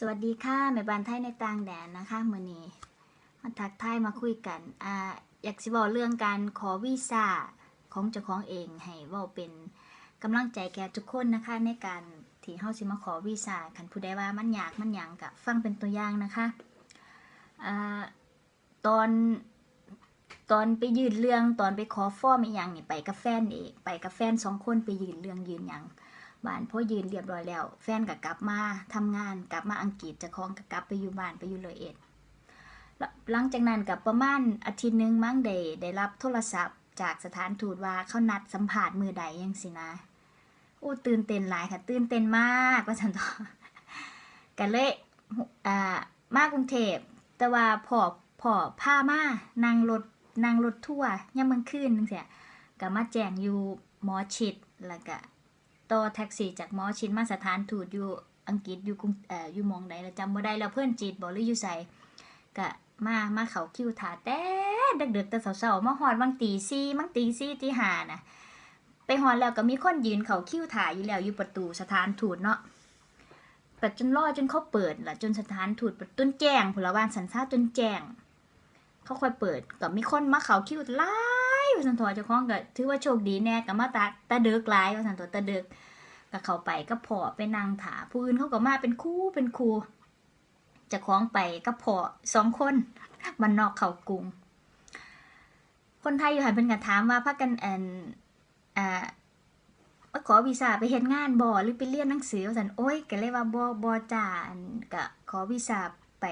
สวัสดีค่ะแม่บ้านไทยในต่างแดนนะคะมื่อนี้มาทักทายมาคุยกันอ่าอยากสิบอกเรื่องการขอวีซ่าของเจ้าของเองให้ว่าเป็นกำลังใจแก่ทุกคนนะคะ ในการที่เฮาสิมาขอวีซ่าคันผู้ใดว่ามันยากมันหยังก็ฟังเป็นตัวอย่างนะคะอ่าตอนตอนไปยืนเรื่องตอนไปขอฟอร์มอีหยังนี่ไปกับแฟนเองไปกับแฟนสองคนไปยืนเรื่องยืนหยัง บ้านพ่อยืนเรียบร้อยแล้ว แฟนก็กลับมาทำงานกลับมาอังกฤษจะคล้องก็กลับไปอยู่บ้านไปอยู่เลยเอ็ดหลังจากนั้นกับประมาณอาทิตย์นึงมั้งได้ได้รับโทรศัพท์จากสถานทูตว่าเขานัดสัมผัสมือใดยังสินะอู้ตื่นเต้นหลายค่ะ ตื่นเต้นมากว่าฉันต่อกันเลยอ่ามากรุงเทพแต่ว่าพอพอพามานั่งรถนั่งรถทั่วย่ามเมืองคืนนึงเสียก็มาแจ้งอยู่หมอชิดแล้วก็ ต่อแท็กซี่จากหมอชินมาสถานทูตอยู่อังกฤษอยู่กรุงเอ่ออยู่มองใดแล้วจำบ่ได้แล้วเพื่อนจีดบอกหรืออยู่ใส่ก็มามาเขาคิวถาแต่ดึกๆแต่เสาๆมาฮอดบางตีซี่บางตีซี่ตีหานะไปฮอดแล้วก็มีคนยืนเขาคิวถ่ายอยู่แล้วอยู่ประตูสถานทูตเนาะแต่จนรอจนเขาเปิดล่ะจนสถานทูตปิดต้นแจ้งพลวานสันซาจนแจ้งเขาค่อยเปิดก็มีคนมาเขาคิวลา ว่าสันทอเจ้าของก็ถือว่าโชคดีแน่ก็มาตาตาเดึกลายว่าสันทอตาเดึกก็เข้าไปก็พอไปนางถาผู้อื่นเขาก็มาเป็นคู่เป็นครูจะคล้องไปก็พอสองคนมันนอกเขากรุง คนไทยอยู่หันเป็นกันถามว่าพักกันแอนอ่ามาขอวีซ่าไปเฮ็ดงานบ่หรือไปเรียนหนังสือว่าสันโอ้ยก็เลยว่าบ่บ่จ้าอันก็ขอวีซ่าไป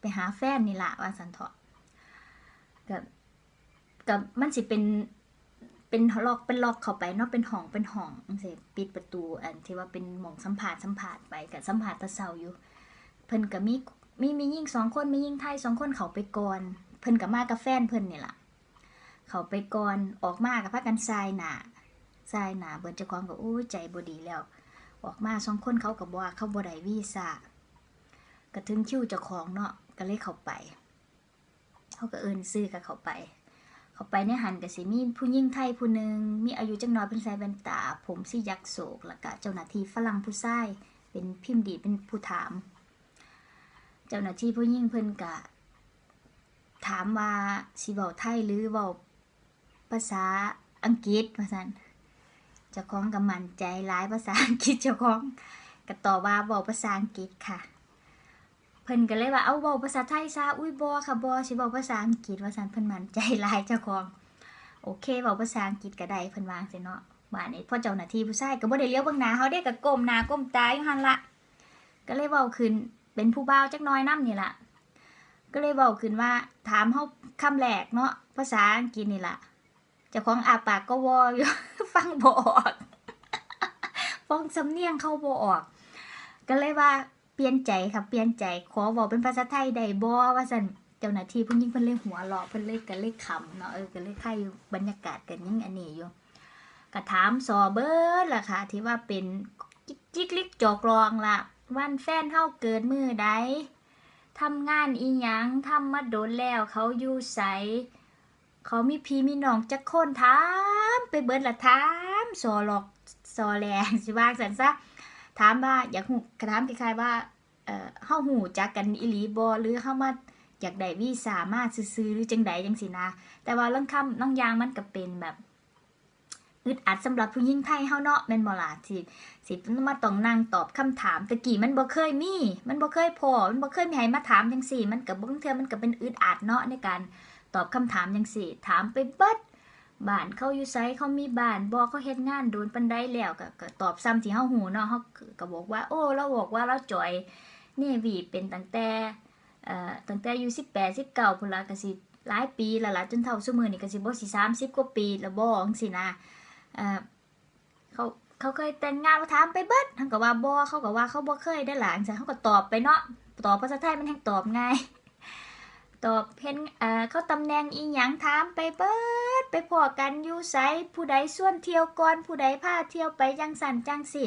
ไปหาแฟนนี่ละว่าสันเถาะก็ ก็มันสิเป็นเป็นล็อกเป็นล็อกเข้าไปเนาะเป็นห้องเป็นห้องจังซี่ปิดประตูอันที่ว่าเป็นหม่องสัมผัสสัมผัสไปกับสัมผัสตะเซาอยู่เพิ่นก็มีมีมียิ่งสองคนมียิ่งไทยสองคนเขาไปก่อนเพิ่นก็มากับแฟนเพิ่นนี่ล่ะ เขาไปก่อนออกมากับพากันทรายหนาทรายหนาเบิดจ้าของก็โอ้ใจบดีแล้ว ออกมาสองคนเขาก็บว่าเขาบ่ได้วีซ่าก็ถึงคิวเจ้าของเนาะก็เลยเข้าไป เขาก็เอินซื้อกับเขาไป เขาไปในหันก็สิมีผู้หญิงไทยผู้หนึ่งมีอายุจักหน้อยเป็นใส่แว่นตา ผมสิยักษ์โศกแล้วก็เจ้าหน้าที่ฝรั่งผู้ชายเป็นพิมพ์ดีเป็นผู้ถาม เจ้าหน้าที่ผู้หญิงเพิ่นก็ถามว่าสิเว้าไทยหรือเว้าภาษาอังกฤษว่าซั่นเจ้าของก็มั่นใจหลายภาษาอังกฤษเจ้าของก็ตอบว่าเว้าภาษาอังกฤษค่ะ เพิ่นก็เลยว่าเอาเว้าภาษาไทยซะอุ้ยบ่ค่ะบ่สิเว้าภาษาอังกฤษว่าซั่นเพิ่นมั่นใจหลายเจ้าของโอเคเว้าภาษาอังกฤษก็ได้เพิ่นวาจั่งซี้เนาะบ้านนี้พอเจ้าหน้าที่ผู้ชายก็บ่ได้เลี้ยวเบิ่งหน้าเฮาเด้ก็ก้มหน้าก้มตาอยู่หั่นละก็เลยเว้าขึ้นเป็นผู้บ่าวจักน้อยนํนี่ล่ะก็เลยเว้าขึ้นว่าถามเฮาคำแรกเนาะภาษาอังกฤษนี่ล่ะเจ้าของอาปากก็วออยู่ฟังบ่ออกฟังสำเนียงเข้าบ่ออก ก็เลยว่า เปลี่ยนใจค่ะเปลี่ยนใจ ขอบอกเป็นภาษาไทยได้บ่ว่าซั่นเจ้าหน้าที่ผู้หญิงเพิ่นเลยหัวเราะเพิ่นเลยก็เลยขำเนาะเออก็เลยค่ายอยู่บรรยากาศกันยังอันนี้อยู่ก็ถามสอเบิร์ดล่ะค่ะ ที่ว่าเป็นจิกลิกจอกรองล่ะ วันแฟนเฮาเกิดมือใดทำงานอีหยังทำมาโดนแล้วเขาอยู่ไสเขามีพีมีน้องจักคนถาม ไปเบิดละถามสอหลอกสอแหลงสิว่าซั่นซะ ถามว่าอยากหูถามคล้ายๆว่าเอ่อเฮาหูจักกันอีหลีบ่หรือเฮามาอยากได้วีซ่ามาซื้อหรือจังใดจังซี่นะ แต่ว่าเรื่องคำน้องยางมันก็เป็นแบบอึดอัดสำหรับผู้หญิงไทยเฮาเนาะแม่นบ่ล่ะที่สิมาต้องนั่งตอบคำถามตะกี้มันบ่เคยมี มันบ่เคยพอมันบ่เคยมีให้มาถามจังซี่ มันก็บางเทื่อมันก็เป็นอึดอัดเนาะในการตอบคำถามจังซี่ ถามไปเบิด บ้านเขาอยู่ไสเขามีบ้านบ่เขาเฮ็ดงานโดนปานใดแล้วก็ก็ตอบซ้ำที่เฮาฮู้เนาะเฮาก็บอกว่า โอ้เราบอกว่าเราจอยเนวีเป็นตั้งแต่เอ่อตั้งแต่อายุ18 19พุ่นล่ะก็สิหลายปีแล้วล่ะจนเฒ่าซุมื้อนี้ก็สิบ่สิ30 กว่าปีแล้วบ่จังซี่นะเอ่อเขาเขาเคยแต่งงานมาถามไปเบิดเฮาก็ว่าบ่เขาก็ว่าเขาบ่เคยได้อล่ะจังซี่เขาก็ตอบไปเนาะตอบภาษาไทยมันแฮงตอบง่าย ตอบเห็นเอ่อเขาตำแหน่งอีหยังถามไปเบิดไปพอกันอยู่ไสผู้ใดส่วนเที่ยวก่อนผู้ใดพาเที่ยวไปจังสันจังสิ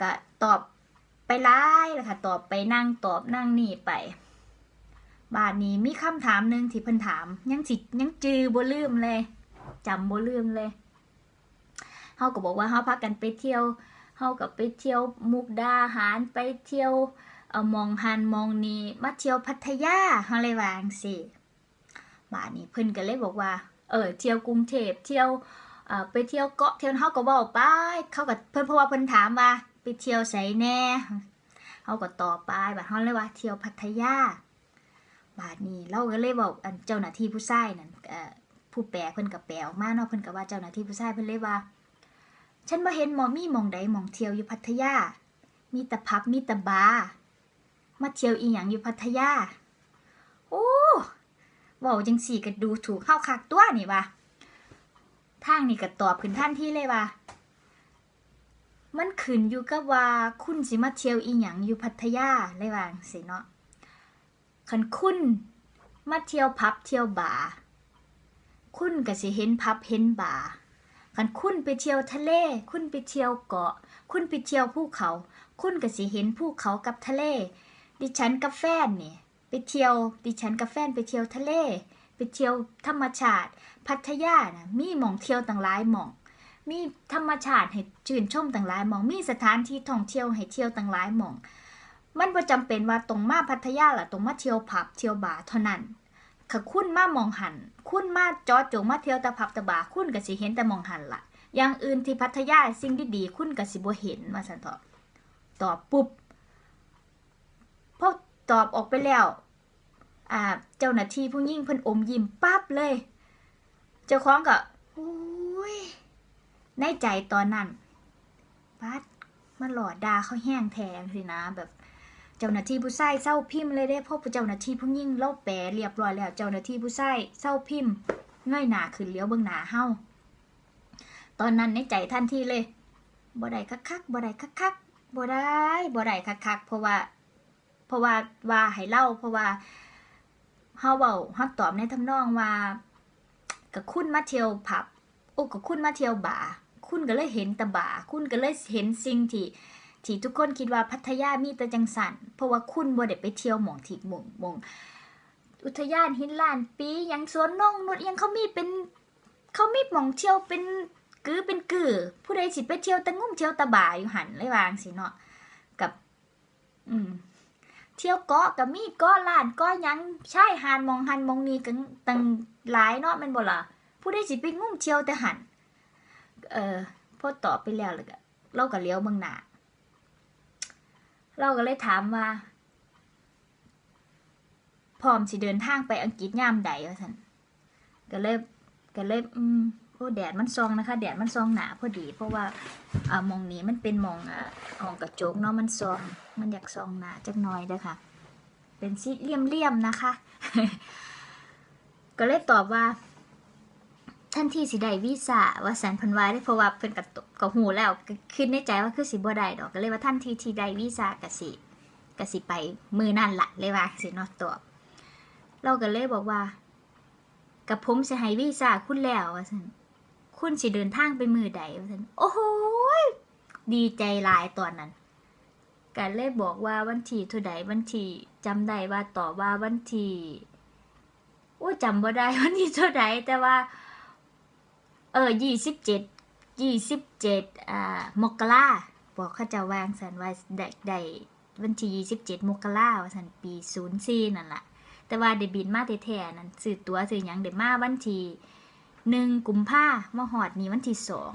ก็ตอบไปไล่ละค่ะตอบไปนั่งตอบนั่งนี่ไปบาดนี้มีคำถามหนึ่งที่เพิ่นถาม ยังสิยังจือบ่ลืมเลยจำบ่ลืมเลยเฮาก็บอกว่าเฮาพากันไปเที่ยวเฮาก็ไปเที่ยวมุกดาหารไปเที่ยว เอ่อมองหันมองนี้มาเที่ยวพัทยาเฮาเลยวางซี่บาดนี้เพิ่นก็เลยบอกว่า เออเที่ยวกรุงเทพเที่ยวเออไปเที่ยวเกาะเที่ยวเฮาก็เว้าไปเขาก็เพิ่นเพราะว่าเพิ่นถามว่าไปเที่ยวไสแน่เฮาก็ตอบไปบาดเฮาเลยว่าเที่ยวพัทยาบาดนี้เราก็เลยบอกอันเจ้าหน้าที่ผู้ชายนั่นเออผู้แปลเพิ่นก็แปลออกมาเนาะเพิ่นก็ว่าเจ้าหน้าที่ผู้ชายเพิ่นเลยว่า ฉันบ่เห็นหมอมีหมองใดมองเที่ยวอยู่พัทยา มีแต่พับมีแต่บาร์ มาเที่ยวอีหยังอยู่พัทยา โอ้เว้าจังสี่ก็ดูถูกเข้าคักตัวนี่ว่าทางนี่ก็ตอบขึ้นท่านที่เลยว่ามันขึ้นอยู่กับว่าคุณสิมาเที่ยวอีหยังอยู่พัทยาเลยว่าจังซี่เนาะคันคุณมาเที่ยวพับเที่ยวบาร์คุณก็สิเห็นพับเห็นบาร์คันคุณไปเที่ยวทะเล คุณไปเที่ยวเกาะ คุณไปเที่ยวภูเขา คุณก็สิเห็นภูเขากับทะเล ดิฉันกับแฟนนี่ไปเที่ยว ดิฉันกับแฟนไปเที่ยวทะเล ไปเที่ยวธรรมชาติ พัทยานะมีหมองเที่ยวต่างหลายหมอง มีธรรมชาติให้ชื่นชมต่างหลายหมอง มีสถานที่ท่องเที่ยวให้เที่ยวต่างหลายหมอง มันบ่จำเป็นว่าตรงมาพัทยาล่ะตรงมาเที่ยวผับเที่ยวบาร์เท่านั้นค่ะคุณมามองหัน คุณมาจอดจงมาเที่ยวแต่ผับแต่บาร์คุณก็สิเห็นแต่มองหันล่ะอย่างอื่นที่พัทยาสิ่งดีๆคุณก็สิบ่เห็นว่าซั่นเถาะตอบปุ๊บ ตอบออกไปแล้วอ่าเจ้าหน้าที่ผู้ยิ่งเพิ่นอมยิ้มปั๊บเลย เจ้าของก็โอ้ยในใจตอนนั้นปัดมันหลอดดาเขาแห้งแทงสินะแบบเจ้าหน้าที่ผู้ชายเศร้าพิมพ์เลยเด้พราะเจ้าหน้าที่ผู้หญิงเล่าแปลเรียบร้อยแล้ว เจ้าหน้าที่ผู้ชายเศร้าพิมพ์เงยหนาขึ้นเลี้ยวเบิ่งหนาเฮาตอนนั้นในใจทันทีเลยบ่ได้คักๆบ่ได้คักๆบ่ได้บ่ได้คักๆเพราะว่า ราะว่าว่าให้เล่าเพราะว่าเฮาเว้าเฮาตอบในทำนองว่ากับคุณมาเที่ยวผับโอ้กับคุณมาเที่ยวบาร์คุณก็เลยเห็นต่บาร์คุณก็เลยเห็นสิ่งที่ที่ทุกคนคิดว่าพัทยามีแต่จังสันเพราะว่าคุณบ่ได้ไปเที่ยวหมองที่หมองหมองอุทยานหินลานปียังสวนนงนุดยังเขามีเป็นเขามีหมองเที่ยวเป็นกือเป็นกือ ผู้ใดสิไปเที่ยวตะงุ่มเที่ยวตะบ่าอยู่หันเลยวางสิเนาะกับ อืม เที่ยวเกาะกับมีเกาะลานเกาะยังชายหาดมองหันมองนี้กันตั้งหลายเนาะแม่นบ่ล่ะผู้ใดสิไปงุ่มเที่ยวแต่หันเออพอตอบไปแล้วแล้วก็เราก็เลี้ยวเบิ่งหน้าเราก็เลยถามว่าพร้อมสิเดินทางไปอังกฤษยามใดว่าซั่นก็เลย ก็เลยอืมโอ้แดดมันซองนะคะ แดดมันซองหนาพอดี เพราะว่าอ่ามองนี้มันเป็นมองอ่ามองกระจกเนาะมันซอง มันอยากซองหนาจักหน่อยเด้อค่ะ เป็นสีเลี่ยมๆนะคะ ก็เลยตอบว่าทันที่สิได้วีซ่าว่าสันพันวาได้เพราะว่าเพิ่นกับกับหูแล้วก็คิดในใจว่าคือสิบ่ได้ดอกก็เลยว่าทันที่ที่ได้วีซ่ากสิกสิไปมือนั่นละเลยว่าสิเนาะตอบเราก็เลยบอกว่า กับผมสิให้วีซ่าคุณแล้วว่าสันคุณสิเดินทางไปมือใดว่าสันโอ้โหดีใจหลายตอนนั้นก็เลยบอกว่าวันที่เท่าใดวันที่จำได้ว่าต่อว่าวันที่โอ้จำบ่ได้วันที่เท่าใดแต่ว่า เออยี่สิบเจ็ดยี่สิบเจ็ดอ่ามกราบอกเขาจะวางสันว่าได้ได้วันที่ยี่สิบเจ็ดมกราว่าสันปีศูนย์สี่นั่นแหละ แต่ว่าได้บินมาแท้ๆนั่นซื้อตั๋วซื้อหยังเดี๋ยวมาวันที่หนึ่งกุมภามาหอดนี่วันที่สอง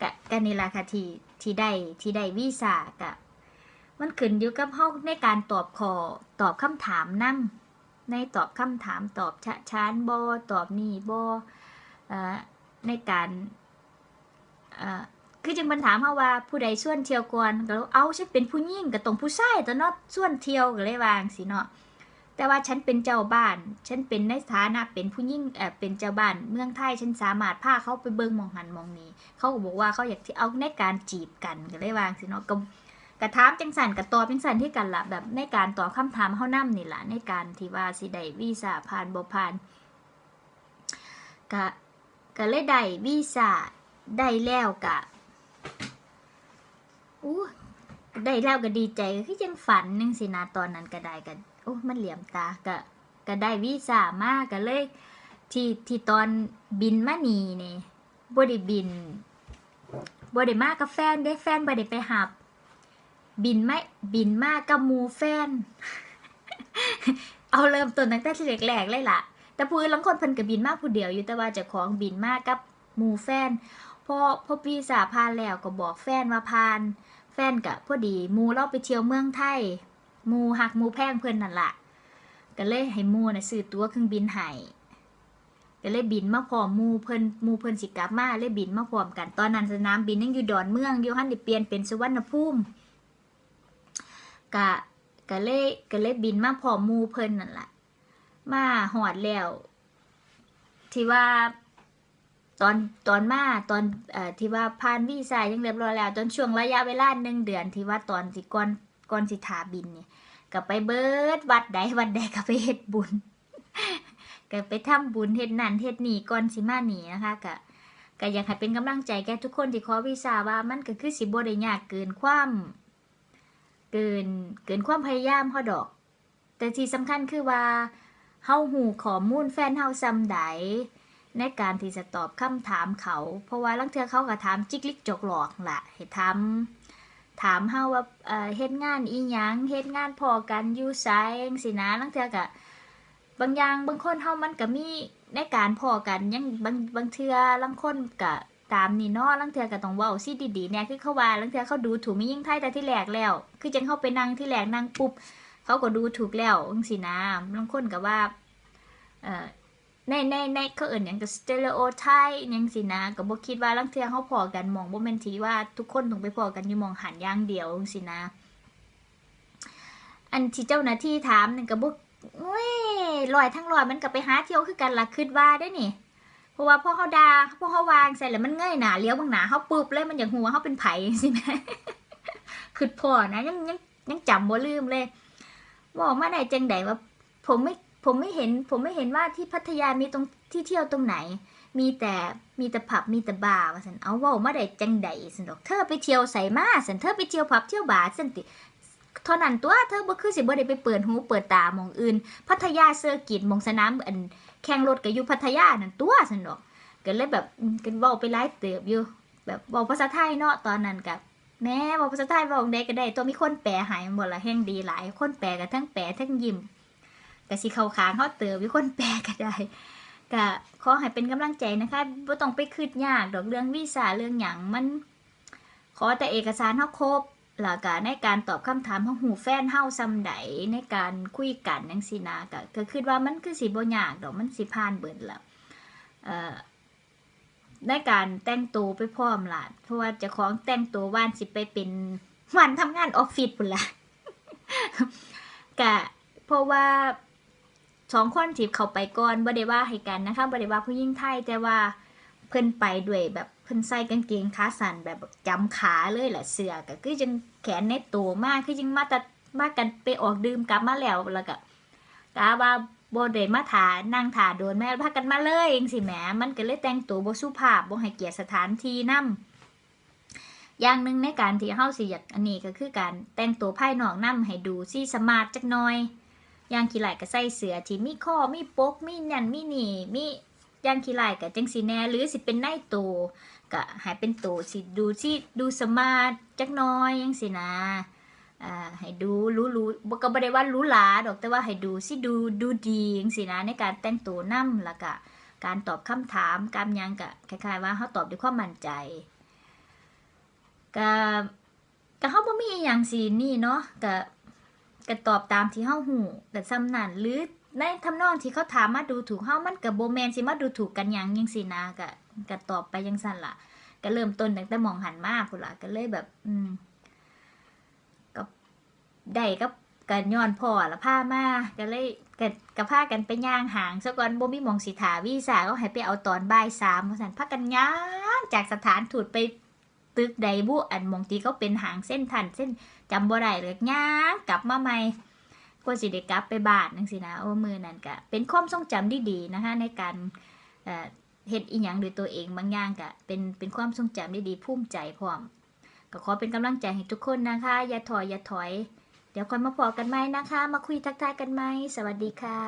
กะกันนี่ละค่ะที่ที่ได้ที่ได้วีซ่ากะมันขึ้นอยู่กับเฮาในการตอบขอตอบคำถามนั่ในตอบคำถามตอบชะชานบอตอบนี่บอเอ่อในการเอ่อคือจึงมันถามเขาว่าผู้ใดส่วนเที่ยวก่อนก็เลยเอาฉันเป็นผู้หญิงก็ต้องผู้ชายตัวเนาะส่วนเที่ยวก็เลยวางสิเนาะ แต่ว่าฉันเป็นเจ้าบ้าน ฉันเป็นในฐานะเป็นผู้หญิงเออเป็นเจ้าบ้าน เมืองไทยฉันสามารถพาเขาไปเบิ่งมองหันมองนี้ เขาก็บอกว่าเขาอยากที่เอาในการจีบกันก็เลยวางสิเนาะก็กระถามจังสันกระตอบจังสันที่กันละแบบในการตอบคำถามเขานํนี่แหละในการที่ว่าสิได้วีซ่าผ่านบ่ผ่านก็ก็เลยได้วีซ่าได้แล้วกะอู้ได้แล้วก็ดีใจคือยังฝันนึงสินะตอนนั้นก็ได้กัน โอ้มันเหลี่ยมตาก็ก็ได้วีซ่ามากก็เลยที่ที่ตอนบินมานี่นี่บ่ได้บินบ่ได้มากับแฟนเด้แฟนบ่ได้ไปหับ บินไม่บินมากกับมูแฟน เอาเริ่มต้นตั้งแต่ที่แรกๆเลยล่ะ แต่ผู้อื่นลางคนเพิ่นก็บินมากผู้เดียวอยู่แต่ว่าเจ้าของบินมากกับมูแฟนพอพอปีสาพานแล้วก็บอกแฟนว่าพาน แฟนก็พอดีมูเราไปเที่ยวเมืองไทย มูหักหมูแพงเพิ่นนั่นล่ะก็เลยให้หมูน่ะซื้อตั๋วเครื่องบินให้ก็เลยบินมาพร้อมหมูเพิ่นหมูเพิ่นสิกลับมาเลยบินมาพร้อมกัน ตอนนั้นสนามบินยังอยู่ดอนเมืองอยู่หันได้เปลี่ยนเป็นสุวรรณภูมิก็ก็เลยก็เลยบินมาพร้อมหมูเพิ่นนั่นล่ะมาหอดแล้วที่ว่าตอนตอนมาตอนเอ่อที่ว่าผ่านวีซ่ายังเรียบร้อยแล้วตอนช่วงระยะเวลาหนึ่งเดือนที่ว่าตอนที่ก่อน ก่อนสิถาบินเนี่ยก็ไปเบิดวัดใดวัดใดก็ไปเฮ็ดบุญก็ไปทำบุญเฮ็ดนั่นเฮ็ดนี่ก่อนสิมาหนีนะคะก็ก็อยากให้เป็นกำลังใจแก่ทุกคนที่ขอวีซ่าว่ามันก็คือสิบ่ได้ยากเกินความเกินเกินความพยายามเฮาดอก แต่ที่สำคัญคือว่าเฮาหูข้อมูลแฟนเฮาซำใดในการที่จะตอบคำถามเขา เพราะว่าลังเทือเขาก็ถามจิกลิกจกหลอกล่ะให้ถา ถามเฮาว่าเฮ็ดงานอีหยังเฮ็ดงานพอกันอยู่ไสจังซี่นะลังเทือก็บางอย่างบางคนเฮามันก็มีในการพอกันยังบางบางเทือลางคนก็ตามนี่เนาะลังเทือก็ต้องเว้าสิดีๆแน่คือเขาว่าลังเทือเขาดูถูกมียิ่งไทยแต่ที่แรกแล้ว คือจังเขาไปนั่งที่แรกนั่งปุ๊บเขาก็ดูถูกแล้วจังสินะบางคนก็ว่าเอ่อ ในในในเขาเอิ่นหยังก็สเตอริโอไทป์ยังสินะก็บ่คิดว่าลางเทื่อเขาพอกันมองบ่แม่นทีว่าทุกคนต้องไปพอกันอยู่มองหันอย่างเดียวสินะ อันที่เจ้าหน้าที่ถามนั่นก็บ่โอ้ยลอยทั้งลอยมันก็ไปหาเที่ยวคือกันละคิดว่าได้นี่เพราะว่าพ่อเขาด่าพ่อเขาวางใส่แล้วมันเงยหนาเลี้ยวบางหนาเขาปึ๊บเลยมันอย่ากฮู้ว่าเขาเป็นไผจังซี่แหมคิดพอนะยังยังยังจำบ่ลืมเลยบอกมาได้จังไดว่า ผมไม่ ผมไม่เห็นผมไม่เห็นว่าที่พัทยามีตรงที่เที่ยวตรงไหน มีแต่มีแต่ผับมีแต่บาร์ว่าสันเอาว่ามาได้จังไดสันดอกเธอไปเที่ยวใส่มาสันเธอไปเที่ยวผับเที่ยวบาร์สันติเท่านั้นตัวเธอบ่คือสิบ่ได้ไปเปิดหูเปิดตามองอื่น พัทยาเซอร์กิตมองสนามอันแข่งรถก็อยู่พัทยานั่นตัวสันดอกก็เลยแบบกันเว้าไปหลายเติบอยู่ แบบเว้าภาษาไทยเนาะตอนนั้นกับแม่บอกภาษาไทยบอกได้ก็ได้ ตัวมีคนแปลหายหมดละแห่งดีหลาย คนแปลกันทั้งแปลทั้งยิ้ม แต่สิเข้าขางเขาเติมมีคนแปลก็ได้ก็ขอให้เป็นกำลังใจนะคะบ่ต้องไปคืดยากดอกเรื่องวีซ่าเรื่องหยังมัน ขอแต่เอกสารเฮาครบแล้วก็ในการตอบคำถามของหูแฟนเฮาซำใดในการคุยกันจังซี่นะก็ก็คิดว่ามันคือสิบ่ยากดอกมันสิผ่านเบิดแล้วเอ่อในการแต่งตัวไปพร้อมล่ะเพราะว่าจะของแต่งตัวว่านสิไปเป็นวันทำงานออฟฟิศพุ่นละกะเพราะว่า สองคนที่เขาไปก่อนบ่ได้ว่าให้กันนะคะบ่ได้ว่าผู้หญิงไทยแต่ว่าเพิ่นไปด้วยแบบเพิ่นใส่กางเกงขาสั้นแบบจำขาเลยแหละเสื้อก็คือจังแขนในตัวมากคือจังมาแต่มากันไปออกดื่มกลับมาแล้วแล้วก็กะว่าบ่ได้มาถานั่งถาโดนแม่พากันมาเลยเองสิแหมมันก็เลยแต่งตัวบ่สุภาพบ่ให้เกียรติสถานที่นำอย่างหนึ่งในการที่เฮาสิอยากอันนี้ก็คือการแต่งตัวภายนอกนำให้ดูสิสมาร์ทจักหน่อย ย่างขี้ไหลก็ใส่เสือที่มีข้อมีปกมีนั่นมีนี่มีย่างขี้ไหลก็จังสิแน่หรือสิเป็นในตัวก็ให้เป็นตัวสิดูสิดูสมาร์ทจักน่อยจังสินะอ่าให้ดูรู้รู้ก็บ่ได้ว่ารู้หลาดอกแต่ว่าให้ดูสิดูดูดีจังซี่นะในการแต่งตัวนำแล้วก็การตอบคำถามการยังก็คล้ายๆว่าเฮาตอบด้วยความมั่นใจก็ก็เฮาบ่มีอิหยังสินี่เนาะก็ ก็ตอบตามที่เฮาฮู้ก็ซ้ำนั้นหรือในทำนองที่เขาถามมาดูถูกเฮามันก็บ่แม่นสิมาดูถูกกันหยังจังซี่นะก็ก็ตอบไปจังซั่นล่ะก็เริ่มต้นตั้งแต่มองหันมาพุ่นล่ะก็เลยแบบ อืมได้กับกันย้อนพ่อละพามาก็เลยกันกับพากันไปย่างหางซะก่อนบ่มีมองสิถาวีซ่าก็ให้ไปเอาตอนบ่ายสามเพราะฉะนั้นพากันย่างจากสถานทูตไปตึกใดบุอันมองที่เขาเป็นหางเส้นทันเส้น จำบ่ได้เลยย่างกลับมาใหม่กว่าสิได้กลับไปบาทนังสินะโอ้มือนั่นก็เป็นความทรงจำดีๆนะคะในการเห็ดอีหยังโดยตัวเองบางอย่างก็เป็นเป็นความทรงจำดีๆภูมิใจพร้อม ก็ขอเป็นกำลังใจให้ทุกคนนะคะ อย่าถอยอย่าถอย เดี๋ยวค่อยมาพอกันไหมนะคะ มาคุยทักทายกันไหมสวัสดีค่ะ